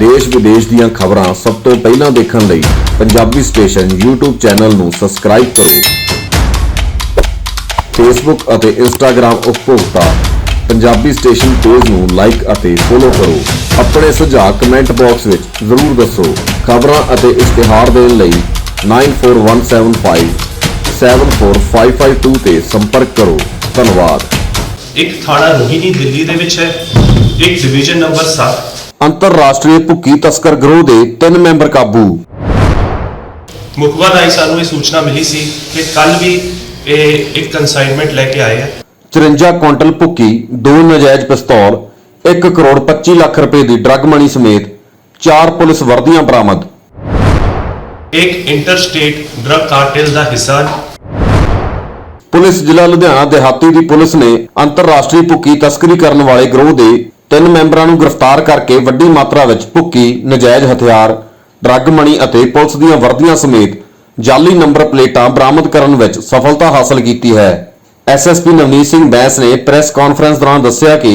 ਦੇਸ਼ ਵਿਦੇਸ਼ ਦੀਆਂ ਖਬਰਾਂ ਸਭ ਤੋਂ ਪਹਿਲਾਂ ਦੇਖਣ ਲਈ ਪੰਜਾਬੀ ਸਟੇਸ਼ਨ YouTube ਚੈਨਲ ਨੂੰ ਸਬਸਕ੍ਰਾਈਬ ਕਰੋ। Facebook ਅਤੇ Instagram ਉਪਭੋਗਤਾ ਪੰਜਾਬੀ ਸਟੇਸ਼ਨ ਪੇਜ ਨੂੰ ਲਾਈਕ ਅਤੇ ਫੋਲੋ ਕਰੋ। ਆਪਣੇ ਸੁਝਾਅ ਕਮੈਂਟ ਬਾਕਸ ਵਿੱਚ ਜ਼ਰੂਰ ਦੱਸੋ। ਖਬਰਾਂ ਅਤੇ ਇਸ਼ਤਿਹਾਰ ਦੇਣ ਲਈ 94175 74552 ਤੇ ਸੰਪਰਕ ਕਰੋ। ਧੰਨਵਾਦ। ਇੱਕ ਥਾਣਾ ਰੋਹਿਣੀ ਦਿੱਲੀ ਦੇ ਵਿੱਚ ਹੈ। ਇੱਕ ਡਿਵੀਜ਼ਨ ਨੰਬਰ 7 ਅੰਤਰਰਾਸ਼ਟਰੀ ਭੁੱਕੀ ਤਸਕਰ ਗਰੋਹ ਦੇ ਤਿੰਨ ਮੈਂਬਰ ਕਾਬੂ। ਮੁਖਬਰ ਰਾਹੀਂ ਸਾਨੂੰ ਇਹ ਸੂਚਨਾ ਮਿਲੀ ਸੀ ਕਿ ਕੱਲ ਵੀ ਇਹ ਇੱਕ ਕਨਸਾਈਨਮੈਂਟ ਲੈ ਕੇ ਆਏ ਆ। 54 ਕੁਇੰਟਲ ਭੁੱਕੀ ਦੋ ਨਜਾਇਜ਼ ਪਿਸਤੌਲ 1 ਕਰੋੜ 25 ਲੱਖ ਰੁਪਏ ਦੀ ਡਰੱਗ ਮਨੀ ਸਮੇਤ ਚਾਰ ਪੁਲਿਸ ਵਰਦੀਆਂ ਬਰਾਮਦ। ਇੱਕ ਇੰਟਰਸਟੇਟ ਡਰੱਗ ਕਾਰਟੇਲ ਦਾ ਹਿੱਸਾ। ਪੁਲਿਸ ਜ਼ਿਲ੍ਹਾ ਲੁਧਿਆਣਾ ਦਿਹਾਤੀ ਦੀ ਪੁਲਿਸ ਨੇ ਅੰਤਰਰਾਸ਼ਟਰੀ ਭੁੱਕੀ ਤਸਕਰੀ ਕਰਨ ਵਾਲੇ ਗਰੋਹ ਦੇ ਤਿੰਨ ਮੈਂਬਰਾਂ ਨੂੰ ਗ੍ਰਿਫਤਾਰ ਕਰਕੇ ਵੱਡੀ ਮਾਤਰਾ ਵਿੱਚ ਭੁੱਕੀ, ਨਜਾਇਜ਼ ਹਥਿਆਰ, ਡਰੱਗ ਮਣੀ ਅਤੇ ਪੁਲਿਸ ਦੀਆਂ ਵਰਦੀਆਂ ਸਮੇਤ ਜਾਲੀ ਨੰਬਰ ਪਲੇਟਾਂ ਬਰਾਮਦ ਕਰਨ ਵਿੱਚ ਸਫਲਤਾ ਹਾਸਲ ਕੀਤੀ ਹੈ। ਐਸਐਸਪੀ ਨਵਨੀਤ ਸਿੰਘ ਬੈਂਸ ਨੇ ਪ੍ਰੈਸ ਕਾਨਫਰੰਸ ਦੌਰਾਨ ਦੱਸਿਆ ਕਿ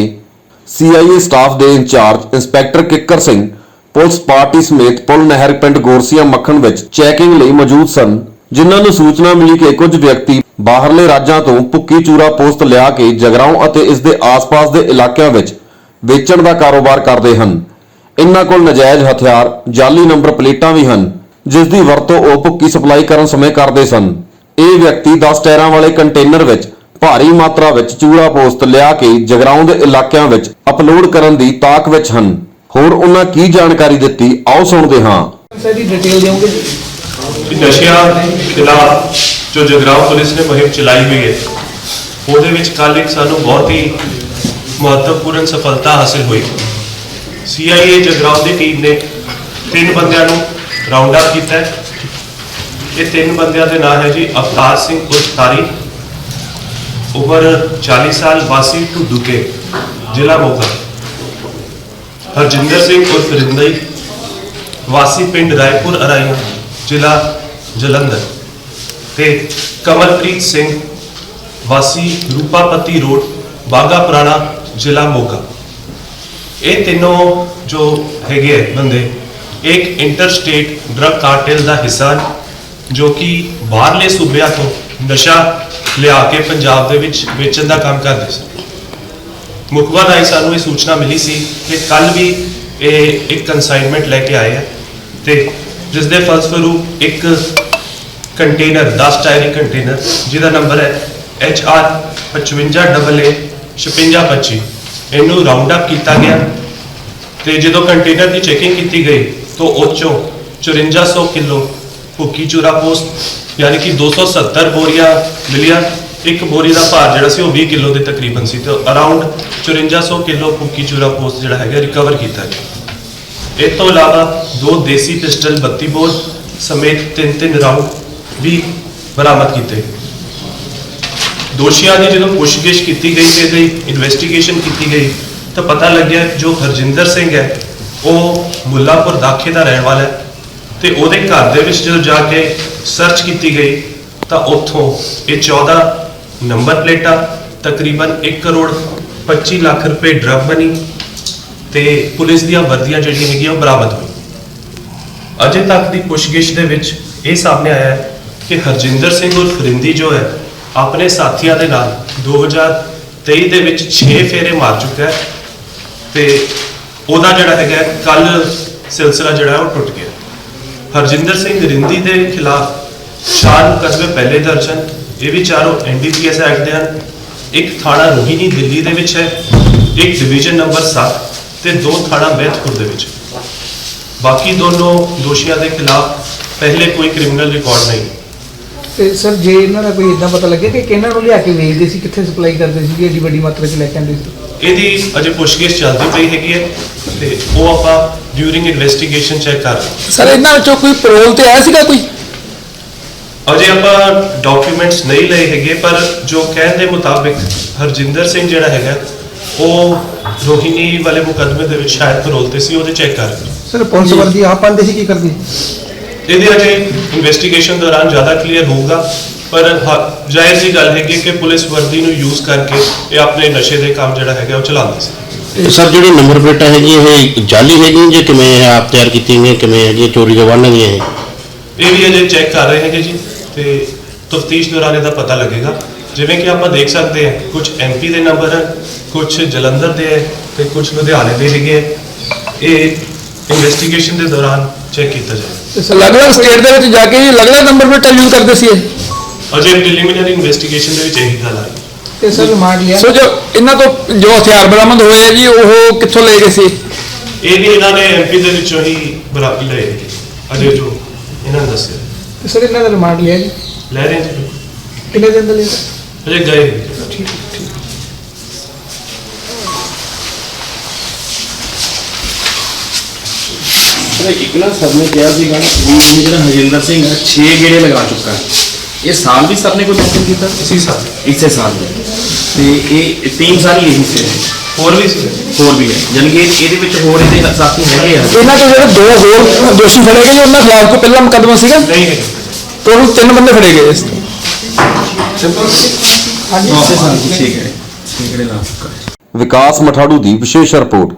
ਸੀਆਈਏ ਸਟਾਫ ਦੇ incharge inspector Kikkar Singh, police party ਸਮੇਤ ਪੁਲ ਨਹਿਰ ਪਿੰਡ ਗੋਰਸੀਆ ਮੱਖਣ ਵਿੱਚ ਚੈਕਿੰਗ ਲਈ ਮੌਜੂਦ ਸਨ, ਜਿਨ੍ਹਾਂ ਨੂੰ ਸੂਚਨਾ ਮਿਲੀ ਕਿ ਕੁਝ ਵਿਅਕਤੀ ਬਾਹਰਲੇ ਰਾਜਾਂ ਤੋਂ ਭੁੱਕੀ ਚੂਰਾ ਪੋਸਟ ਲਿਆ ਕੇ ਜਗਰਾਉਂ ਅਤੇ ਇਸ ਦੇ ਆਸ-ਪਾਸ ਦੇ ਇਲਾਕਿਆਂ ਵਿੱਚ ਵੇਚਣ ਦਾ ਕਾਰੋਬਾਰ ਕਰਦੇ ਹਨ। ਇਨ੍ਹਾਂ ਕੋਲ ਨਜਾਇਜ਼ ਹਥਿਆਰ ਜਾਲੀ ਨੰਬਰ ਪਲੇਟਾਂ ਵੀ ਹਨ ਜਿਸ ਦੀ ਵਰਤੋਂ ਉਹ ਭੁੱਕੀ ਸਪਲਾਈ ਕਰਨ ਸਮੇਂ ਕਰਦੇ ਸਨ। ਇਹ ਵਿਅਕਤੀ 10 ਟਾਇਰਾਂ ਵਾਲੇ ਕੰਟੇਨਰ ਵਿੱਚ ਭਾਰੀ ਮਾਤਰਾ ਵਿੱਚ ਚੂੜਾ ਪੋਸਟ ਲਿਆ ਕੇ ਜਗਰਾਉਂ ਦੇ ਇਲਾਕਿਆਂ ਵਿੱਚ ਅਪਲੋਡ ਕਰਨ ਦੀ ਤਾਕ ਵਿੱਚ ਹਨ। ਹੋਰ ਉਹਨਾਂ ਕੀ ਜਾਣਕਾਰੀ ਦਿੱਤੀ ਆਓ ਸੁਣਦੇ ਹਾਂ। ਸਰ ਦੀ ਡਿਟੇਲ ਦਿਓਗੇ ਜੀ? ਕਿ ਨਸ਼ਿਆਂ ਖਿਲਾਫ ਜੋ ਜਗਰਾਉਂ ਪੁਲਿਸ ਨੇ ਮੁਹਿੰਮ ਚਲਾਈ ਹੋਈ ਹੈ ਉਹਦੇ ਵਿੱਚ ਕੱਲ ਇੱਕ ਸਾਨੂੰ ਬਹੁਤ ਹੀ ਮਹੱਤਵਪੂਰਨ ਸਫਲਤਾ ਹਾਸਿਲ ਹੋਈ। ਸੀਆਈਏ ਜਗਰਾਉਂ ਦੀ ਟੀਮ ਨੇ ਤਿੰਨ ਬੰਦਿਆਂ ਨੂੰ ਰਾਉਂਡ ਅਪ ਕੀਤਾ ਹੈ। ਇਹ ਤਿੰਨ ਬੰਦਿਆਂ ਦੇ ਨਾਮ ਹੈ ਜੀ ਅਵਤਾਰ ਸਿੰਘ ਉਰਫ ਉਮਰ 40 ਸਾਲ, ਵਾਸੀ ਢੁੱਡੂਕੇ, ਜ਼ਿਲ੍ਹਾ ਮੋਗਾ। ਹਰਜਿੰਦਰ ਸਿੰਘ ਉਰਫ ਰਿੰਦਈ, ਵਾਸੀ ਪਿੰਡ ਰਾਏਪੁਰ ਅਰਾਈਆਂ, ਜ਼ਿਲ੍ਹਾ ਜਲੰਧਰ। ਤੇ ਕਮਲਪ੍ਰੀਤ ਸਿੰਘ, ਵਾਸੀ ਰੂਪਾਪਤੀ ਰੋਡ ਬਾਗਾ ਪੁਰਾਣਾ ਜ਼ਿਲ੍ਹਾ ਮੋਗਾ। ਇਹ ਤਿੰਨੋਂ ਜੋ ਹੈਗੇ ਆ ਬੰਦੇ ਇੱਕ ਇੰਟਰਸਟੇਟ ਡਰੱਗ ਕਾਰਟੇਲ ਦਾ ਹਿੱਸਾ ਹਨ, ਜੋ ਕਿ ਬਾਹਰਲੇ ਸੂਬਿਆਂ ਤੋਂ ਨਸ਼ਾ ਲਿਆ ਕੇ ਪੰਜਾਬ ਦੇ ਵਿੱਚ ਵੇਚਣ ਦਾ ਕੰਮ ਕਰਦੇ ਸਨ ਮੁਖਬਰ ਰਾਹੀਂ ਸਾਨੂੰ ਇਹ ਸੂਚਨਾ ਮਿਲੀ ਸੀ ਕਿ ਕੱਲ ਵੀ ਇਹ ਇੱਕ ਕਨਸਾਈਨਮੈਂਟ ਲੈ ਕੇ ਆਏ ਆ ਤੇ ਜਿਸ ਦੇ ਫਲਸਰੂਪ ਇੱਕ ਕੰਟੇਨਰ 10 ਟਾਇਰੀ ਕੰਟੇਨਰ ਜਿਹਦਾ ਨੰਬਰ ਹੈ HR 55AA 5625 ਇਹਨੂੰ ਰਾਉਂਡ ਅਪ ਕੀਤਾ ਗਿਆ। ਤੇ ਜਦੋਂ ਕੰਟੇਨਰ ਦੀ ਚੈਕਿੰਗ ਕੀਤੀ ਗਈ, ਤਾਂ ਉਹ 'ਚੋਂ 5400 ਕਿਲੋ ਭੁੱਕੀ ਚੂਰਾ ਪੋਸਟ, ਯਾਨੀ ਕਿ 270 ਬੋਰੀਆਂ ਮਿਲੀਆਂ। ਇੱਕ ਬੋਰੀ ਦਾ ਭਾਰ ਜਿਹੜਾ ਸੀ ਉਹ 20 ਕਿਲੋ ਦੇ ਤਕਰੀਬਨ ਸੀ। ਤੇ ਅਰਾਊਂਡ 5400 ਕਿਲੋ ਭੁੱਕੀ ਚੂਰਾ ਪੋਸਟ ਜਿਹੜਾ ਹੈਗਾ ਰਿਕਵਰ ਕੀਤਾ ਗਿਆ। ਇਹ ਤੋਂ ਇਲਾਵਾ ਦੋ ਦੇਸੀ ਪਿਸਟਲ 32 ਬੋਰ ਸਮੇਤ ਤਿੰਨ ਤਿੰਨ ਰਾਉਂਡ ਵੀ ਬਰਾਮਦ ਕੀਤੇ ਦੋਸ਼ੀਆਂ ਦੀ ਜਦੋਂ ਪੁੱਛਗਿੱਛ ਕੀਤੀ ਗਈ ਤੇ ਇਹਦੀ ਇਨਵੈਸਟੀਗੇਸ਼ਨ ਕੀਤੀ ਗਈ, ਤਾਂ ਪਤਾ ਲੱਗਿਆ ਜੋ ਹਰਜਿੰਦਰ ਸਿੰਘ ਹੈ, ਉਹ ਮੁੱਲਾਪੁਰ ਦਾਖੇ ਦਾ ਰਹਿਣ ਵਾਲਾ ਹੈ ਤੇ ਉਹਦੇ ਘਰ ਦੇ ਵਿੱਚ ਜਦੋਂ ਜਾ ਕੇ ਸਰਚ ਕੀਤੀ ਗਈ, ਤਾਂ ਉੱਥੋਂ ਇਹ 14 ਨੰਬਰ ਪਲੇਟਾਂ, ਤਕਰੀਬਨ 1 ਕਰੋੜ 25 ਲੱਖ ਰੁਪਏ ਡਰਗ ਬਣੀ ਤੇ ਪੁਲਿਸ ਦੀਆਂ ਵਰਦੀਆਂ ਜਿਹੜੀਆਂ ਹੈਗੀਆਂ ਉਹ ਬਰਾਮਦ ਹੋਈ ਅਜੇ ਤੱਕ ਦੀ ਪੁੱਛਗਿੱਛ ਦੇ ਵਿੱਚ ਇਹ ਸਾਹਮਣੇ ਆਇਆ ਹੈ ਕਿ ਹਰਜਿੰਦਰ ਸਿੰਘ ਉਰਫ ਫਰਿੰਦੀ ਜੋ ਹੈ ਆਪਣੇ ਸਾਥੀਆਂ ਦੇ ਨਾਲ 2023 ਦੇ ਵਿੱਚ 6 ਫੇਰੇ ਮਾਰ ਚੁੱਕਾ ਹੈ ਤੇ ਉਹਦਾ ਜਿਹੜਾ ਹੈਗਾ ਕੱਲ ਸਿਲਸਿਲਾ ਜਿਹੜਾ ਉਹ ਟੁੱਟ ਗਿਆ। ਹਰਜਿੰਦਰ ਸਿੰਘ ਰਿੰਦੀ ਦੇ ਖਿਲਾਫ ਚਾਰ ਮੁਕੱਦਮੇ ਪਹਿਲੇ ਦਰਜ ਹਨ। ਇਹ ਵੀ ਚਾਰੋਂ ਐਨਡੀਪੀਐਸ ਐਕਟ ਦੇ ਹਨ। ਇੱਕ ਥਾਣਾ ਰੋਹਿਣੀ ਦਿੱਲੀ ਦੇ ਵਿੱਚ ਹੈ, ਇੱਕ ਡਿਵੀਜ਼ਨ ਨੰਬਰ 7 ਤੇ ਦੋ ਥਾਣਾ ਮਹਿਤਪੁਰ ਦੇ ਵਿੱਚ। ਬਾਕੀ ਦੋਨੋਂ ਦੋਸ਼ੀਆਂ ਦੇ ਖਿਲਾਫ ਪਹਿਲੇ ਕੋਈ ਕ੍ਰਿਮੀਨਲ ਰਿਕਾਰਡ ਨਹੀਂ। ਤੇ ਸਰ ਜੇ ਇਹਨਾਂ ਦਾ ਕੋਈ ਇਦਾਂ ਪਤਾ ਲੱਗੇ ਕਿ ਕਿਹਨਾਂ ਨੂੰ ਲਿਆ ਕੇ ਵੇਚਦੇ ਸੀ ਕਿੱਥੇ ਸਪਲਾਈ ਕਰਦੇ ਸੀ ਏਡੀ ਵੱਡੀ ਮਾਤਰਾ 'ਚ ਲੈ ਕੇ ਆਉਂਦੇ ਸੀ ਇਹਦੀ ਅਜੇ ਪੁੱਛਗਿੱਛ ਚੱਲਦੀ ਪਈ ਹੈਗੀ ਹੈ ਤੇ ਉਹ ਆਪਾਂ ਡਿਊਰਿੰਗ ਇਨਵੈਸਟੀਗੇਸ਼ਨ ਚੈੱਕ ਕਰ ਰਹੇ। ਸਰ ਇਹਨਾਂ ਵਿੱਚੋਂ ਕੋਈ ਪਰੋਲ ਤੇ ਆਇਆ ਸੀਗਾ ਕੋਈ ਅਜੇ ਆਪਾਂ ਡਾਕੂਮੈਂਟਸ ਨਹੀਂ ਲਏ ਹੈਗੇ ਪਰ ਜੋ ਕਹਿਣ ਦੇ ਮੁਤਾਬਿਕ ਹਰਜਿੰਦਰ ਸਿੰਘ ਜਿਹੜਾ ਹੈਗਾ ਉਹ ਰੋਹਿਣੀ ਵਾਲੇ ਮੁਕੱਦਮੇ ਦੇ ਵਿੱਚ ਸ਼ਾਇਦ ਪਰੋਲ ਤੇ ਸੀ ਉਹਦੇ ਚੈੱਕ ਕਰ ਰਹੇ। ਸਰ ਪੁਲਿਸ ਵਰਦੀ ਆਪ ਪਾਉਂਦੇ ਸੀ ਕੀ ਕਰਦੀ ਇਹਦੇ ਅਜੇ ਇਨਵੈਸਟੀਗੇਸ਼ਨ ਦੌਰਾਨ ਜ਼ਿਆਦਾ ਕਲੀਅਰ ਹੋਊਗਾ ਪਰ ਹਾਂ, ਜ਼ਾਹਿਰ ਜੀ ਗੱਲ ਹੈਗੀ ਕਿ ਪੁਲਿਸ ਵਰਦੀ ਨੂੰ ਯੂਜ਼ ਕਰਕੇ ਇਹ ਆਪਣੇ ਨਸ਼ੇ ਦੇ ਕੰਮ ਜਿਹੜਾ ਹੈਗਾ ਉਹ ਚਲਾਉਂਦੇ ਸੀ। ਸਰ ਜਿਹੜੇ ਨੰਬਰ ਪਲੇਟਾਂ ਹੈਗੀਆਂ ਇਹ ਜਾਲੀ ਹੈਗੀਆਂ ਜਾਂ ਕਿਵੇਂ ਇਹ ਆਪ ਤਿਆਰ ਕੀਤੀਆਂ ਗਈਆਂ ਕਿਵੇਂ ਹੈਗੀਆਂ ਚੋਰੀ ਦੇ ਵਾਹਨਾਂ ਦੀਆਂ ਇਹ? ਇਹ ਵੀ ਅਜੇ ਚੈੱਕ ਕਰ ਰਹੇ ਹੈਗੇ ਜੀ ਤੇ ਤਫਤੀਸ਼ ਦੌਰਾਨ ਇਹਦਾ ਪਤਾ ਲੱਗੇਗਾ। ਜਿਵੇਂ ਕਿ ਆਪਾਂ ਦੇਖ ਸਕਦੇ ਹਾਂ ਕੁਝ ਐਮਪੀ ਦੇ ਨੰਬਰ ਹਨ ਕੁਝ ਜਲੰਧਰ ਦੇ ਹੈ ਤੇ ਕੁਝ ਲੁਧਿਆਣੇ ਦੇ ਹੈਗੇ ਹੈ। ਇਹ ਇਨਵੈਸਟੀਗੇਸ਼ਨ ਦੇ ਦੌਰਾਨ ਚੈੱਕ ਕੀਤਾ ਸਰ ਅਲੱਗ-ਅਲੱਗ ਸਟੇਟ ਦੇ ਵਿੱਚ ਜਾ ਕੇ ਇਹ ਅਲੱਗ-ਅਲੱਗ ਨੰਬਰ ਪਲੇਟਾਂ ਯੂਜ਼ ਕਰਦੇ ਸੀ ਇਹ? ਅਜੇ ਪ੍ਰੀਲਿਮਿਨਰੀ ਇਨਵੈਸਟੀਗੇਸ਼ਨ ਦੇ ਵਿੱਚ ਇਹੀ ਗੱਲ ਆਈ ਤੇ ਸਰ ਰਿਮਾਂਡ ਲਿਆ? ਸੋ ਜੋ ਇਹਨਾਂ ਤੋਂ ਜੋ ਹਥਿਆਰ ਬਰਾਮਦ ਹੋਏ ਆ ਜੀ ਉਹ ਕਿੱਥੋਂ ਲਏ ਗਏ ਸੀ? ਇਹ ਵੀ ਇਹਨਾਂ ਨੇ ਐਮਪੀ ਦੇ ਵਿੱਚੋਂ ਹੀ ਬਰਾਬਰ ਲਏ। ਅਜੇ ਜੋ ਇਹਨਾਂ ਨੇ ਦੱਸਿਆ। ਤੇ ਸਰ ਇਹਨਾਂ ਦਾ ਰਿਮਾਂਡ ਲਿਆ ਜੀ? ਲੈ ਰਹੇ ਜੀ। ਕਿੰਨੇ ਦਿਨ ਦਾ ਲਿਆ? ਅਜੇ ਗਏ। ਠੀਕ ਠੀਕ। ਇੱਕ ਨਾ ਸਰ ਨੇ ਕਿਹਾ ਸੀਗਾ ਵੀ ਇਹ ਜਿਹੜਾ ਹਜਿੰਦਰ ਸਿੰਘ ਹੈ 6 ਗੇੜੇ ਲਗਾ ਚੁੱਕਾ ਹੈ। ਇਹ ਸਾਲ ਵੀ ਸਰ ਨੇ ਕੋਈ ਮੈਂਸ਼ਨ ਕੀਤਾ? ਇਸੀ ਸਾਲ। ਇਸੇ ਸਾਲ ਦੇ। ਤੇ ਇਹ ਤਿੰਨ ਸਾਲ ਹੀ ਇਹੀ ਸੇ ਹੋਰ ਵੀ ਸੀ ਹੋਰ ਵੀ ਹੈ। ਜਾਣੀ ਕਿ ਇਹਦੇ ਵਿੱਚ ਹੋਰ ਇਹਦੇ ਸਾਥੀ ਹੈਗੇ ਆ। ਇਹਨਾਂ ਤੋਂ ਜਿਹੜੇ ਦੋ ਹੋਰ ਦੋਸ਼ੀ ਫੜੇ ਗਏ ਜੀ ਉਹਨਾਂ ਖਿਲਾਫ ਕੋਈ ਪਹਿਲਾ ਮੁਕੱਦਮਾ ਸੀਗਾ? ਨਹੀਂ ਹੈ ਟੋਟਲ ਤਿੰਨ ਬੰਦੇ ਫੜੇ ਗਏ ਇਸ ਤੋਂ। ਹਾਂਜੀ। ਇਸੇ ਸਾਲ 6 ਗੇੜੇ 6 ਗੇੜੇ ਲਾ ਚੁੱਕਾ ਹੈ। ਵਿਕਾਸ ਮਠਾੜੂ ਦੀ ਵਿਸ਼ੇਸ਼ ਰਿਪੋਰਟ।